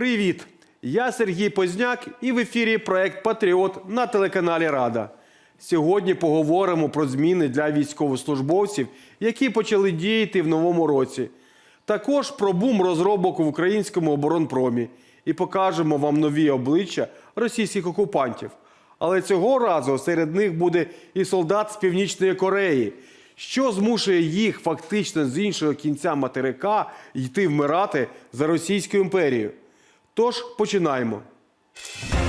Привіт! Я Сергій Позняк і в ефірі проект Патріот на телеканалі Рада. Сьогодні поговоримо про зміни для військовослужбовців, які почали діяти в новому році. Також про бум розробок в українському оборонпромі і покажемо вам нові обличчя російських окупантів. Але цього разу серед них буде і солдат з Північної Кореї, що змушує їх фактично з іншого кінця материка йти вмирати за Російську імперію. Тож починаємо.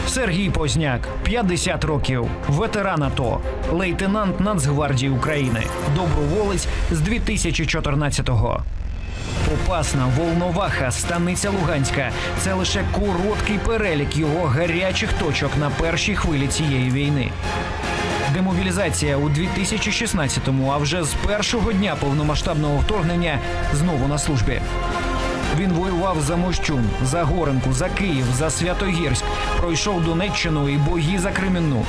Сергій Позняк, 50 років, ветеран АТО, лейтенант Нацгвардії України, доброволець з 2014-го. Попасна, Волноваха, Станиця Луганська це лише короткий перелік його гарячих точок на першій хвилі цієї війни. Демобілізація у 2016-му, а вже з першого дня повномасштабного вторгнення знову на службі. Він воював за Мощун, за Горенку, за Київ, за Святогірськ, пройшов Донеччину і бої за Кремінну.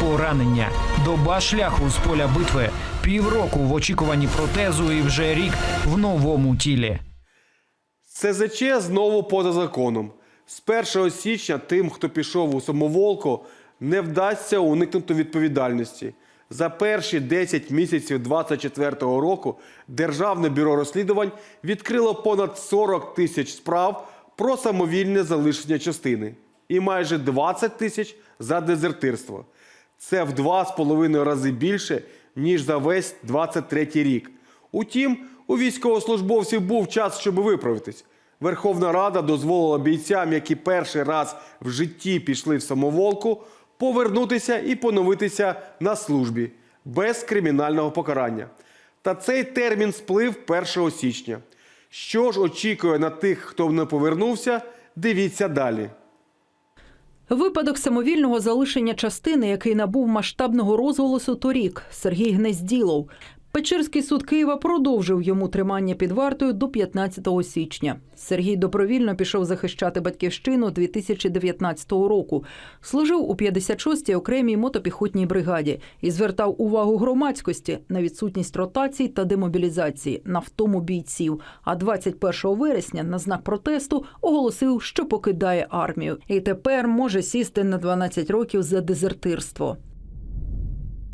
Поранення, доба шляху з поля битви, півроку в очікуванні протезу і вже рік в новому тілі. СЗЧ знову поза законом. З 1 січня тим, хто пішов у самоволку, не вдасться уникнути відповідальності. За перші 10 місяців 2024 року Державне бюро розслідувань відкрило понад 40 тисяч справ про самовільне залишення частини і майже 20 тисяч за дезертирство. Це в два з половиною рази більше, ніж за весь 23 рік. Утім, у військовослужбовців був час, щоб виправитись. Верховна Рада дозволила бійцям, які перший раз в житті пішли в самоволку, повернутися і поновитися на службі без кримінального покарання. Та цей термін сплив 1 січня. Що ж очікує на тих, хто не повернувся, дивіться далі. Випадок самовільного залишення частини, який набув масштабного розголосу торік, Сергій Гнезділов. Печерський суд Києва продовжив йому тримання під вартою до 15 січня. Сергій добровільно пішов захищати батьківщину 2019 року. Служив у 56-й окремій мотопіхотній бригаді і звертав увагу громадськості на відсутність ротацій та демобілізації на втому бійців. А 21 вересня на знак протесту оголосив, що покидає армію, і тепер може сісти на 12 років за дезертирство.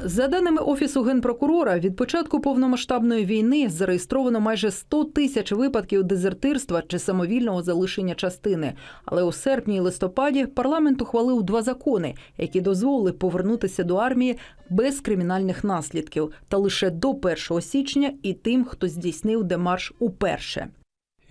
За даними офісу генпрокурора, від початку повномасштабної війни зареєстровано майже 100 тисяч випадків дезертирства чи самовільного залишення частини. Але у серпні і листопаді парламент ухвалив два закони, які дозволили повернутися до армії без кримінальних наслідків, та лише до 1 січня і тим, хто здійснив демарш уперше.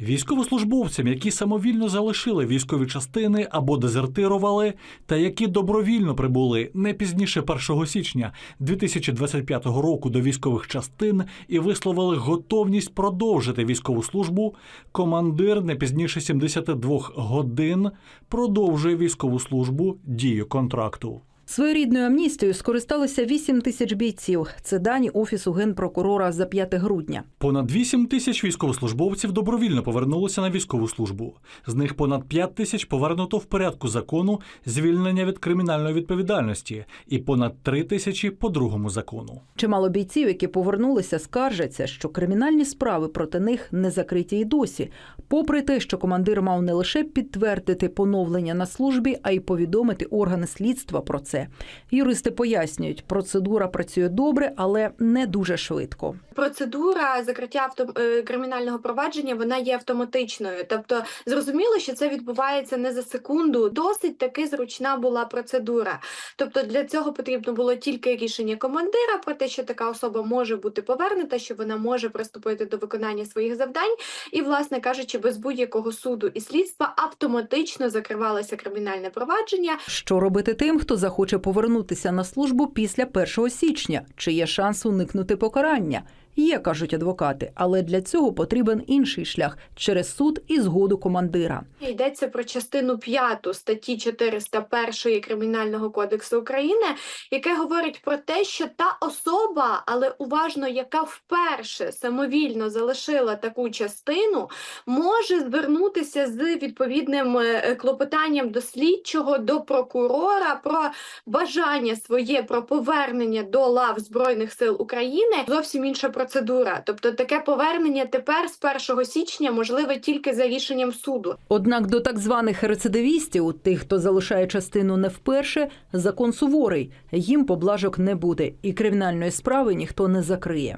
Військовослужбовцям, які самовільно залишили військові частини або дезертирували, та які добровільно прибули не пізніше 1 січня 2025 року до військових частин і висловили готовність продовжити військову службу, командир не пізніше 72 годин продовжує військову службу дію контракту. Своєрідною амністією скористалися 8 тисяч бійців. Це дані офісу генпрокурора за 5 грудня. Понад 8 тисяч військовослужбовців добровільно повернулися на військову службу. З них понад 5 тисяч повернуто в порядку закону звільнення від кримінальної відповідальності, і понад 3 тисячі по другому закону. Чимало бійців, які повернулися, скаржаться, що кримінальні справи проти них не закриті й досі, попри те, що командир мав не лише підтвердити поновлення на службі, а й повідомити органи слідства про це. Юристи пояснюють, процедура працює добре, але не дуже швидко. Процедура закриття е, кримінального провадження вона є автоматичною. Тобто зрозуміло, що це відбувається не за секунду. Досить таки зручна була процедура. Тобто для цього потрібно було тільки рішення командира про те, що така особа може бути повернута, що вона може приступити до виконання своїх завдань, і, власне кажучи, без будь-якого суду і слідства автоматично закривалося кримінальне провадження. Що робити тим, хто захоче повернутися на службу після 1 січня? Чи є шанс уникнути покарання? Є, кажуть адвокати, але для цього потрібен інший шлях через суд і згоду командира. Йдеться про частину 5 статті 401 Кримінального кодексу України, яке говорить про те, що та особа, але уважно, яка вперше самовільно залишила таку частину, може звернутися з відповідним е, клопотанням до слідчого, до прокурора про бажання своє про повернення до лав Збройних сил України. Зовсім інша процедура процедура. Тобто таке повернення тепер з 1 січня можливе тільки за рішенням суду. Однак до так званих рецидивістів, тих, хто залишає частину не вперше, закон суворий. Їм поблажок не буде, і кримінальної справи ніхто не закриє.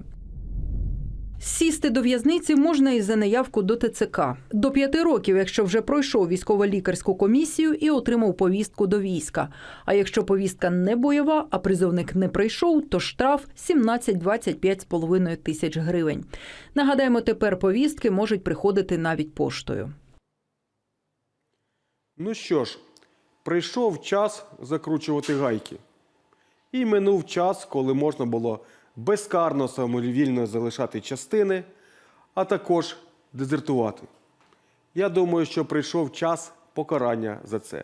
Сісти до в'язниці можна і за неявку до ТЦК. До п'яти років, якщо вже пройшов військово-лікарську комісію і отримав повістку до війська. А якщо повістка не бойова, а призовник не прийшов, то штраф 17-25,5 тисяч гривень. Нагадаємо, тепер повістки можуть приходити навіть поштою. Ну що ж, прийшов час закручувати гайки. І минув час, коли можна було безкарно самовільно залишати частини, а також дезертувати. Я думаю, що прийшов час покарання за це.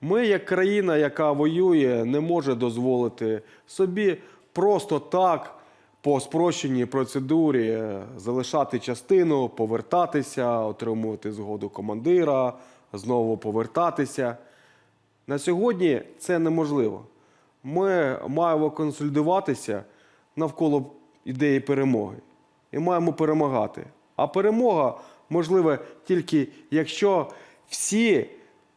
Ми, як країна, яка воює, не може дозволити собі просто так по спрощеній процедурі е, залишати частину, повертатися, отримувати згоду командира, знову повертатися. На сьогодні це неможливо. Ми маємо консолідуватися навколо ідеї перемоги і маємо перемагати. А перемога можлива тільки якщо всі,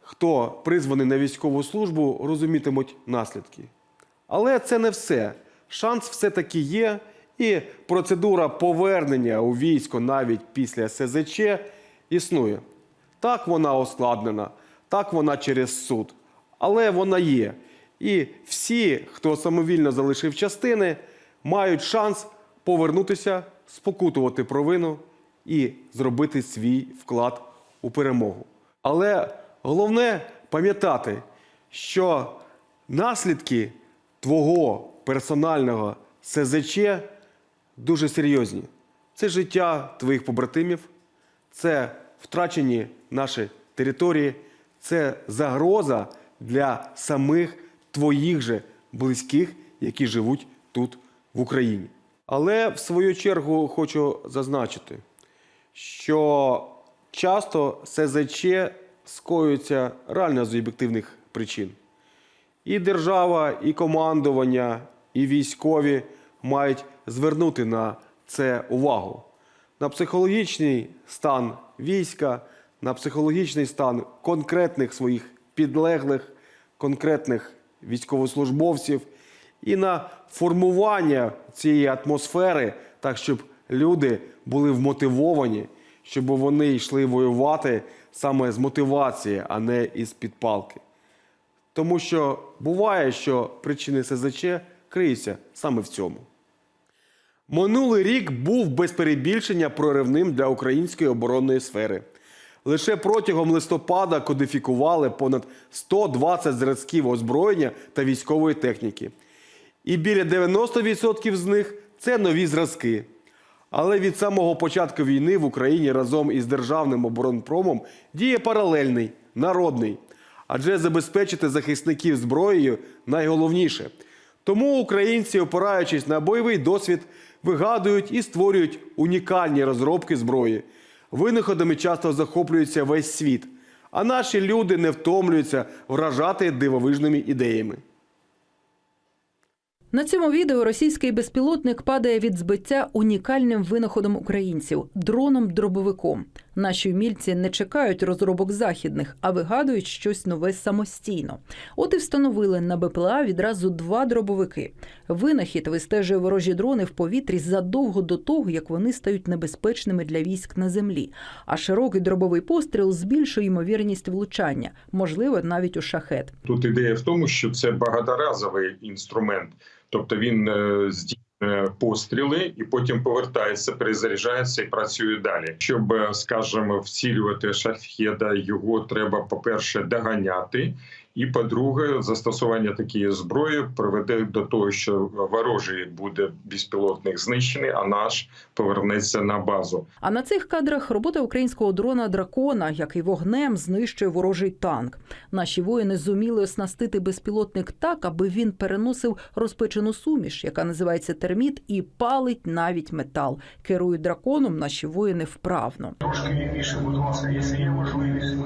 хто призваний на військову службу, розумітимуть наслідки. Але це не все. Шанс все-таки є, і процедура повернення у військо навіть після СЗЧ існує. Так вона ускладнена, так вона через суд, але вона є. І всі, хто самовільно залишив частини, мають шанс повернутися, спокутувати провину і зробити свій вклад у перемогу. Але головне пам'ятати, що наслідки твого персонального СЗЧ дуже серйозні. Це життя твоїх побратимів, це втрачені наші території, це загроза для самих твоїх же близьких, які живуть тут в Україні. Але в свою чергу хочу зазначити, що часто СЗЧ скоюється реально з об'єктивних причин. І держава, і командування, і військові мають звернути на це увагу. На психологічний стан війська, на психологічний стан конкретних своїх підлеглих, конкретних військовослужбовців і на формування цієї атмосфери, так щоб люди були вмотивовані, щоб вони йшли воювати саме з мотивації, а не із підпалки. Тому що буває, що причини СЗЧ криються саме в цьому. Минулий рік був без перебільшення проривним для української оборонної сфери. Лише протягом листопада кодифікували понад 120 зразків озброєння та військової техніки. І біля 90% з них це нові зразки. Але від самого початку війни в Україні разом із державним оборонпромом діє паралельний, народний. Адже забезпечити захисників зброєю найголовніше. Тому українці, опираючись на бойовий досвід, вигадують і створюють унікальні розробки зброї. Винаходами часто захоплюється весь світ, а наші люди не втомлюються вражати дивовижними ідеями. На цьому відео російський безпілотник падає від збиття унікальним винаходом українців дроном-дробовиком. Наші вмільці не чекають розробок західних, а вигадують щось нове самостійно. От і встановили на БПЛА відразу два дробовики. Винахід вистежує ворожі дрони в повітрі задовго до того, як вони стають небезпечними для військ на землі. А широкий дробовий постріл збільшує ймовірність влучання, можливо, навіть у шахет. Тут ідея в тому, що це багаторазовий інструмент, тобто він е, здійснює постріли і потім повертається, перезаряджається і працює далі. Щоб, е, скажімо, вцілювати шахеда, його треба, по-перше, доганяти. І по-друге, застосування такої зброї приведе до того, що ворожий буде безпілотник знищений, а наш повернеться на базу. А на цих кадрах робота українського дрона дракона, який вогнем знищує ворожий танк. Наші воїни зуміли оснастити безпілотник так, аби він переносив розпечену суміш, яка називається терміт, і палить навіть метал. Керують драконом наші воїни вправно. Трошки лівіше, будь ласка, якщо є можливість,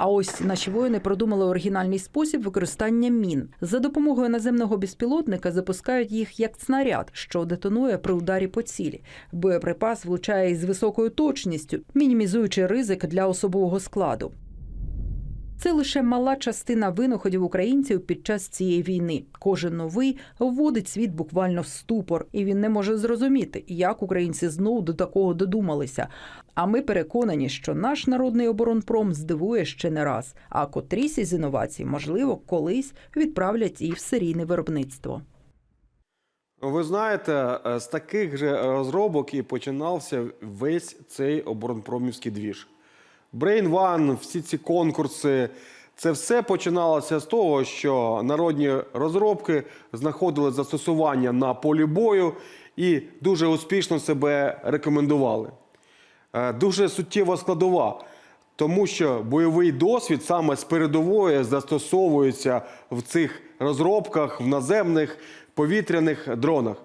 А ось наші воїни продумали оригінальний спосіб використання мін. За допомогою наземного безпілотника запускають їх як снаряд, що детонує при ударі по цілі. Боєприпас влучає із високою точністю, мінімізуючи ризик для особового складу. Це лише мала частина винаходів українців під час цієї війни. Кожен новий вводить світ буквально в ступор, і він не може зрозуміти, як українці знову до такого додумалися. А ми переконані, що наш народний оборонпром здивує ще не раз. А котрісь із інновацій, можливо, колись відправлять і в серійне виробництво. Ви знаєте, з таких же розробок і починався весь цей оборонпромівський двіж. Brain One, всі ці конкурси, це все починалося з того, що народні розробки знаходили застосування на полі бою і дуже успішно себе рекомендували. Е, Дуже суттєва складова, тому що бойовий досвід саме з передової застосовується в цих розробках в наземних повітряних дронах.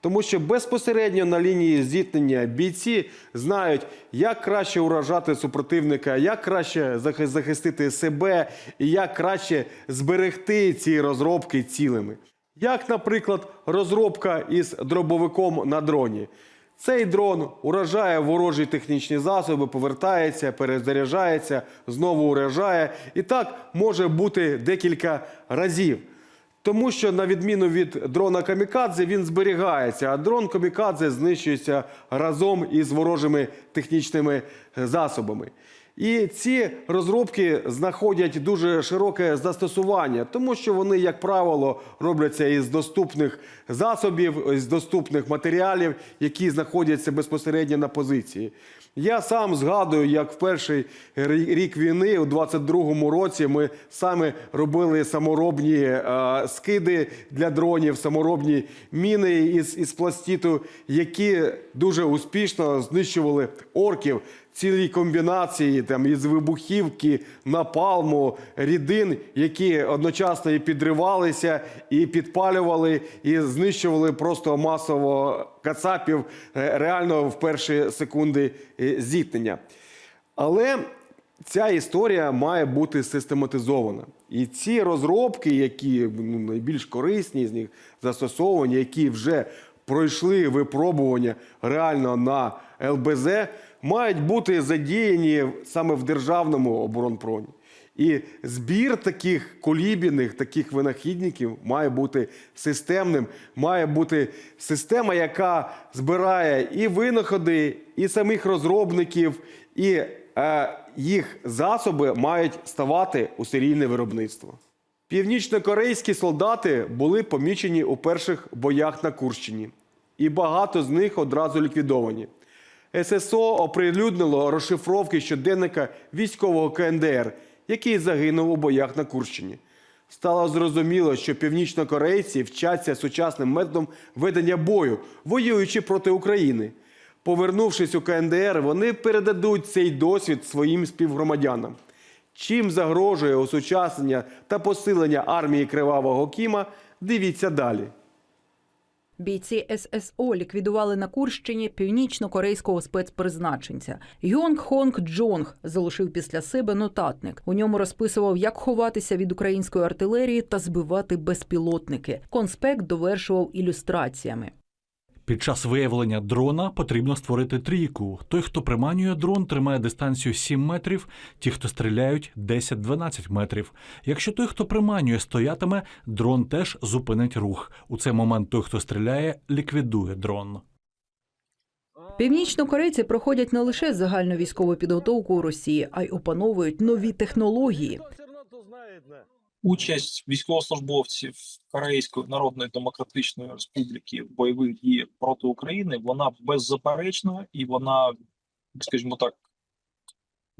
Тому що безпосередньо на лінії зіткнення бійці знають, як краще уражати супротивника, як краще захистити себе і як краще зберегти ці розробки цілими. Як, наприклад, розробка із дробовиком на дроні. Цей дрон уражає ворожі технічні засоби, повертається, перезаряджається, знову уражає. І так може бути декілька разів. Тому що, на відміну від дрона Камікадзе, він зберігається, а дрон Камікадзе знищується разом із ворожими технічними е, засобами. І ці розробки знаходять дуже широке застосування, тому що вони, як правило, робляться із доступних засобів, із доступних матеріалів, які знаходяться безпосередньо на позиції. Я сам згадую, як в перший рік війни, у 22-му році, ми саме робили саморобні е, скиди для дронів, саморобні міни із, із пластиту, які дуже успішно знищували орків. Цілі комбінації там із вибухівки, напалму, рідин, які одночасно і підривалися, і підпалювали, і знищували просто масово кацапів е, реально в перші секунди е, зіткнення. Але ця історія має бути систематизована. І ці розробки, які ну, найбільш корисні з них застосовані, які вже пройшли випробування реально на ЛБЗ, мають бути задіяні саме в державному оборонпромі. І збір таких колібіних, таких винахідників має бути системним, має бути система, яка збирає і винаходи, і самих розробників, і е, їх засоби мають ставати у серійне виробництво. Північнокорейські солдати були помічені у перших боях на Курщині, і багато з них одразу ліквідовані. ССО оприлюднило розшифровки щоденника військового КНДР, який загинув у боях на Курщині. Стало зрозуміло, що північнокорейці вчаться сучасним методом ведення бою, воюючи проти України. Повернувшись у КНДР, вони передадуть цей досвід своїм співгромадянам. Чим загрожує осучаснення та посилення армії Кривавого Кіма, дивіться далі. Бійці ССО ліквідували на Курщині північно-корейського спецпризначенця. Йонг Хонг Джонг залишив після себе нотатник. У ньому розписував, як ховатися від української артилерії та збивати безпілотники. Конспект довершував ілюстраціями. Під час виявлення дрона потрібно створити трійку. Той, хто приманює дрон, тримає дистанцію 7 метрів, ті, хто стріляють, 10-12 метрів. Якщо той, хто приманює, стоятиме, дрон теж зупинить рух. У цей момент той, хто стріляє, ліквідує дрон. Північнокорейці проходять не лише загальну військову підготовку у Росії, а й опановують нові технології. Участь військовослужбовців Корейської Народної Демократичної Республіки в бойових діях проти України вона беззаперечна і вона, скажімо так,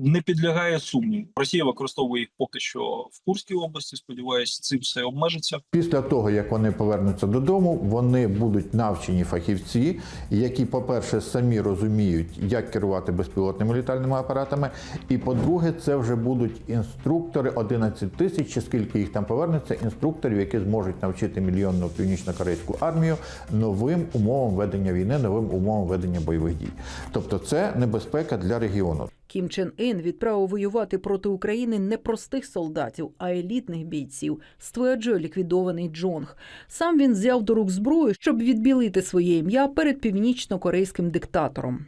не підлягає сумніву. Росія використовує їх поки що в Курській області. Сподіваюся, цим все обмежиться. Після того, як вони повернуться додому, вони будуть навчені фахівці, які, по-перше, самі розуміють, як керувати безпілотними літальними апаратами. І по-друге, це вже будуть інструктори 11 тисяч, чи скільки їх там повернеться, інструкторів, які зможуть навчити мільйонну північно-корейську армію новим умовам ведення війни, новим умовам ведення бойових дій. Тобто, це небезпека для регіону. Кім Чен Ін відправив воювати проти України не простих солдатів, а елітних бійців, стверджує ліквідований Джонг. Сам він взяв до рук зброю, щоб відбілити своє ім'я перед північно-корейським диктатором.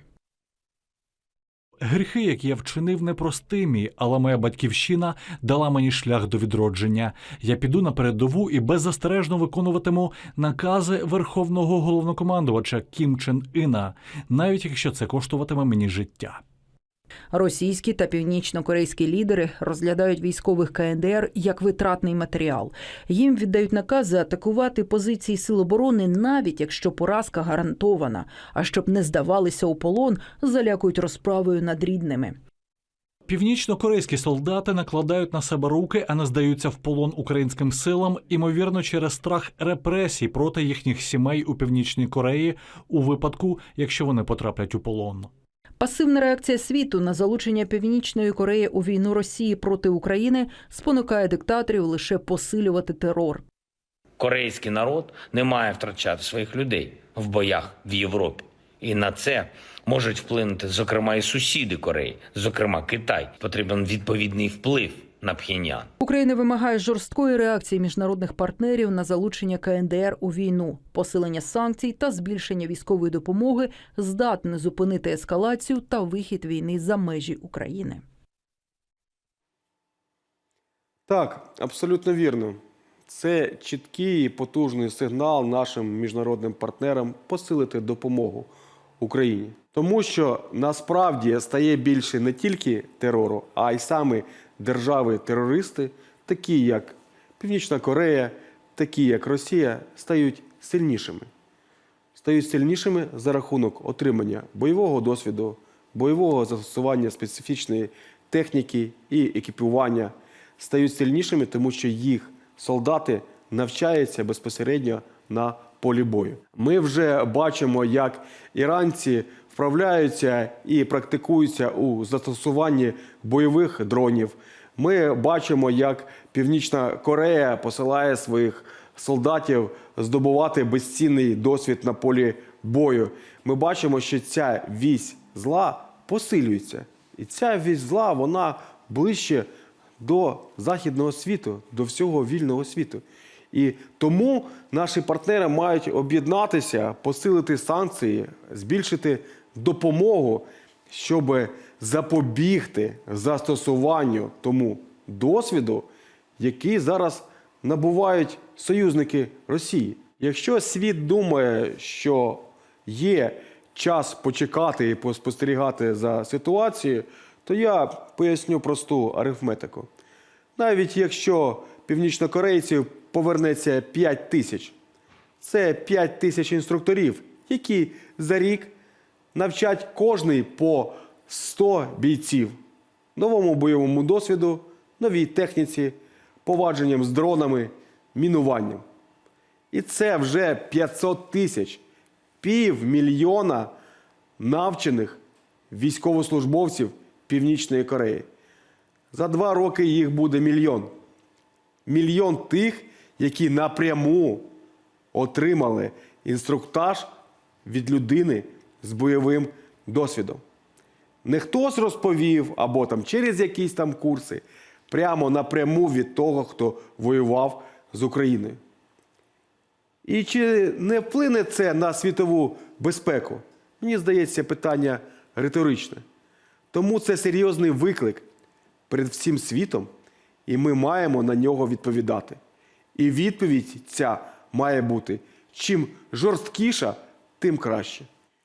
Гріхи, які я вчинив, непростимі, але моя батьківщина дала мені шлях до відродження. Я піду на передову і беззастережно виконуватиму накази верховного головнокомандувача Кім Чен Іна, навіть якщо це коштуватиме мені життя. Російські та північно-корейські лідери розглядають військових КНДР як витратний матеріал. Їм віддають накази атакувати позиції сил оборони, навіть якщо поразка гарантована. А щоб не здавалися у полон, залякують розправою над рідними. Північно-корейські солдати накладають на себе руки, а не здаються в полон українським силам, імовірно, через страх репресій проти їхніх сімей у північній Кореї у випадку, якщо вони потраплять у полон. Пасивна реакція світу на залучення Північної Кореї у війну Росії проти України спонукає диктаторів лише посилювати терор. Корейський народ не має втрачати своїх людей в боях в Європі. І на це можуть вплинути, зокрема, і сусіди Кореї, зокрема Китай. Потрібен відповідний вплив на Пхеньян. Україна вимагає жорсткої реакції міжнародних партнерів на залучення КНДР у війну, посилення санкцій та збільшення військової допомоги здатне зупинити ескалацію та вихід війни за межі України. Так, абсолютно вірно. Це чіткий і потужний сигнал нашим міжнародним партнерам посилити допомогу Україні. Тому що насправді стає більше не тільки терору, а й саме держави-терористи, такі як Північна Корея, такі як Росія, стають сильнішими. Стають сильнішими за рахунок отримання бойового досвіду, бойового застосування специфічної техніки і екіпування, стають сильнішими, тому що їх солдати навчаються безпосередньо на полі бою. Ми вже бачимо, як іранці вправляються і практикуються у застосуванні бойових дронів. Ми бачимо, як Північна Корея посилає своїх солдатів здобувати безцінний досвід на полі бою. Ми бачимо, що ця вісь зла посилюється. І ця вісь зла вона ближче до західного світу, до всього вільного світу. І тому наші партнери мають об'єднатися, посилити санкції, збільшити допомогу, щоб запобігти застосуванню тому досвіду, який зараз набувають союзники Росії. Якщо світ думає, що є час почекати і поспостерігати за ситуацією, то я поясню просту арифметику. Навіть якщо північнокорейців повернеться 5 тисяч, це 5 тисяч інструкторів, які за рік навчать кожний по 100 бійців новому бойовому досвіду, новій техніці, повадженням з дронами, мінуванням. І це вже 500 тисяч, півмільйона навчених військовослужбовців Північної Кореї. За два роки їх буде мільйон. Мільйон тих, які напряму отримали інструктаж від людини з бойовим досвідом. Не хтось розповів або там через якісь там курси, прямо напряму від того, хто воював з Україною. І чи не вплине це на світову безпеку? Мені здається, питання риторичне. Тому це серйозний виклик перед всім світом, і ми маємо на нього відповідати. І відповідь ця має бути чим жорсткіша, тим краще.